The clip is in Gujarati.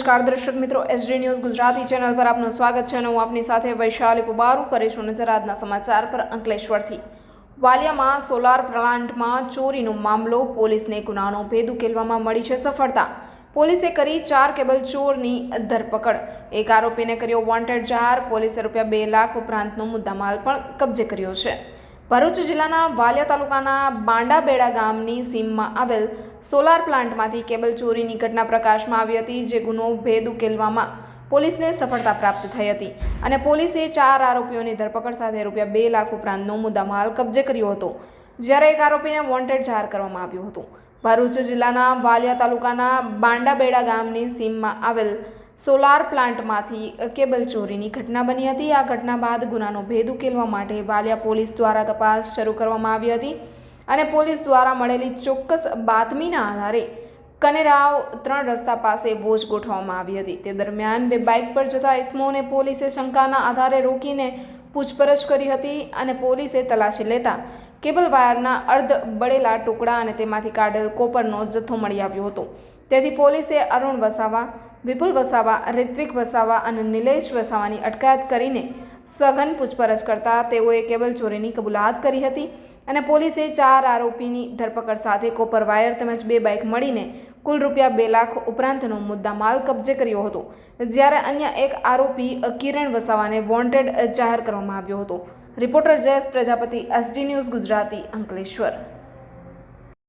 નમસ્કાર દર્શક મિત્રો એસડી ન્યૂઝ ગુજરાતી ચેનલ પર આપનું સ્વાગત છે અને હું આપની સાથે વૈશાલી પુબારુ કરીશું નજર આજના સમાચાર પર અંકલેશ્વરથી. વાલિયામાં સોલાર પ્લાન્ટમાં ચોરીનો મામલો, પોલીસને ગુનાનો ભેદ ઉકેલવામાં મળી છે સફળતા. પોલીસે કરી ચાર કેબલ ચોરની ધરપકડ. એક આરોપીને કર્યો વોન્ટેડ જાહેર પોલીસે રૂપિયા બે લાખ ઉપરાંતનો મુદ્દામાલ પણ કબજે કર્યો છે. ભરૂચ જિલ્લાના વાલિયા તાલુકાના બાંડાબેડા ગામની સીમમાં આવેલ સોલાર પ્લાન્ટમાંથી કેબલ ચોરીની ઘટના પ્રકાશમાં આવી હતી, જે ગુનો ભેદ ઉકેલવામાં પોલીસને સફળતા પ્રાપ્ત થઈ હતી અને પોલીસે ચાર આરોપીઓની ધરપકડ સાથે રૂપિયા બે લાખ ઉપરાંતનો મુદ્દામાલ કબજે કર્યો હતો, જ્યારે એક આરોપીને વોન્ટેડ જાહેર કરવામાં આવ્યું હતું. ભરૂચ જિલ્લાના વાલિયા તાલુકાના બાંડાબેડા ગામની સીમમાં આવેલ સોલાર પ્લાન્ટમાંથી કેબલ ચોરીની ઘટના બની હતી. આ ઘટના બાદ ગુનાનો ભેદ ઉકેલવા માટે વાલિયા પોલીસ દ્વારા તપાસ શરૂ કરવામાં આવી હતી અને પોલીસ દ્વારા મળેલી ચોક્કસ બાતમીના આધારે કનેરાવ ત્રણ રસ્તા પાસે વોચ ગોઠવવામાં આવી હતી. તે દરમિયાન બે બાઇક પર જતા ઇસ્મોને પોલીસે શંકાના આધારે રોકીને પૂછપરછ કરી હતી અને પોલીસે તલાશી લેતા કેબલ વાયરના અર્ધ બળેલા ટુકડા અને તેમાંથી કાઢેલ કોપરનો જથ્થો મળી આવ્યો હતો. તેથી પોલીસે અરુણ વસાવા વિપુલ વસાવા, રિત્વિક વસાવા અને નિલેશ વસાવાની અટકાયત કરીને સઘન પૂછપરછ કરતા તેઓએ કેબલ ચોરીની કબૂલાત કરી હતી અને પોલીસે ચાર આરોપીની ધરપકડ સાથે કોપર વાયર તેમજ બે બાઇક મળીને કુલ રૂપિયા બે લાખ ઉપરાંતનો મુદ્દા માલ કબજે કર્યો હતો, જ્યારે અન્ય એક આરોપી કિરણ વસાવાને વોન્ટેડ જાહેર કરવામાં આવ્યો હતો. Reporter Jayesh Prajapati, SD news Gujarati Ankleshwar.